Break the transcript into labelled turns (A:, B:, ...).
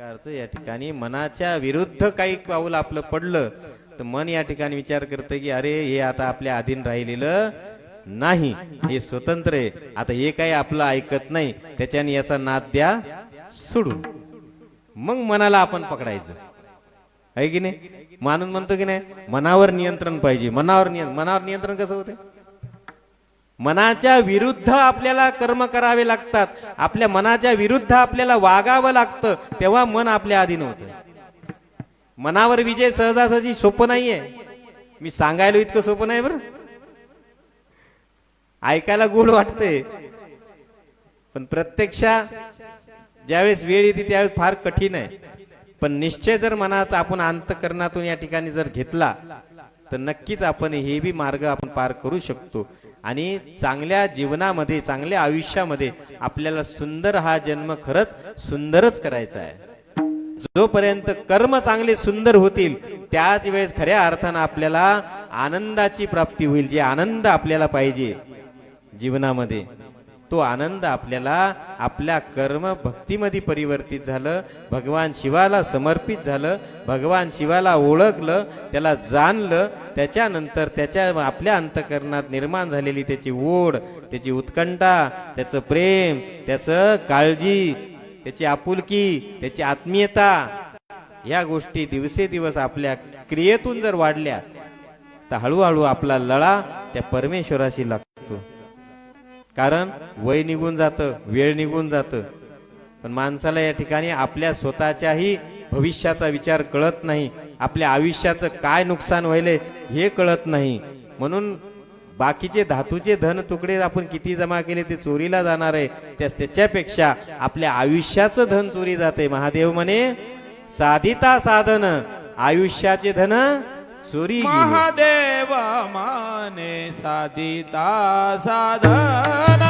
A: प्रकारचं या ठिकाणी मनाच्या विरुद्ध काही पाऊल आपलं पडलं तर मन या ठिकाणी विचार करतं की अरे हे आता आपल्या अधीन राहिलेलं नाही. हे स्वतंत्र आहे. आता हे काही आपलं ऐकत नाही. त्याच्याने याचा नाद द्या सोडू मग मनाला आपण पकडायचं. आहे की नाही? माणूस म्हणतो की नाही मनावर नियंत्रण पाहिजे. मनावर नियंत्रण मनावर नियंत्रण कसं होते मनाच्या विरुद्ध आपल्याला कर्म करावे लागतात. आपल्या मनाच्या विरुद्ध आपल्याला वागावं लागतं तेव्हा मन आपल्या अधीन होतं. मनावर विजय सहजासहजी सोपं नाहीये. मी सांगायला इतकं सोपं नाही बरं. ऐकायला गोड वाटते पण प्रत्यक्षा ज्यावेळेस वेळ येते त्यावेळेस फार कठीण आहे. पण निश्चय जर मनाचा आपण अंतकरणातून या ठिकाणी जर घेतला तर नक्कीच आपण हे बी मार्ग आपण पार करू शकतो. आणि चांगल्या जीवनामध्ये चांगल्या आयुष्यामध्ये आपल्याला सुंदर हा जन्म खरंच सुंदरच करायचा आहे. जोपर्यंत कर्म चांगले सुंदर होतील त्याच वेळेस खऱ्या अर्थानं आपल्याला आनंदाची प्राप्ती होईल जे आनंद आपल्याला पाहिजे जीवनामध्ये. तो आनंद आपल्याला आपल्या कर्म भक्तीमध्ये परिवर्तित झालं भगवान शिवाला समर्पित झालं भगवान शिवाला ओळखलं त्याला जाणलं त्याच्यानंतर त्याच्या आपल्या अंतकरणात निर्माण झालेली त्याची ओढ त्याची उत्कंठा त्याचं प्रेम त्याचं काळजी त्याची आपुलकी त्याची आत्मीयता या गोष्टी दिवसेदिवस आपल्या क्रियेतून जर वाढल्या तर हळूहळू आपला लळा त्या परमेश्वराशी लागतो कारण वय निघून जातं वेळ निघून जातं. पण माणसाला या ठिकाणी आपल्या स्वतःच्याही भविष्याचा विचार कळत नाही. आपल्या आयुष्याचं काय नुकसान व्हायले हे कळत नाही. म्हणून बाकीचे धातूचे धन तुकडे आपण किती जमा केले ते चोरीला जाणार आहे. त्यास त्याच्यापेक्षा आपल्या आयुष्याचं धन चोरी जाते महादेव म्हणे साधिता साधन आयुष्याचे धन सुरी गेले.
B: महादेव माने साधिता साधना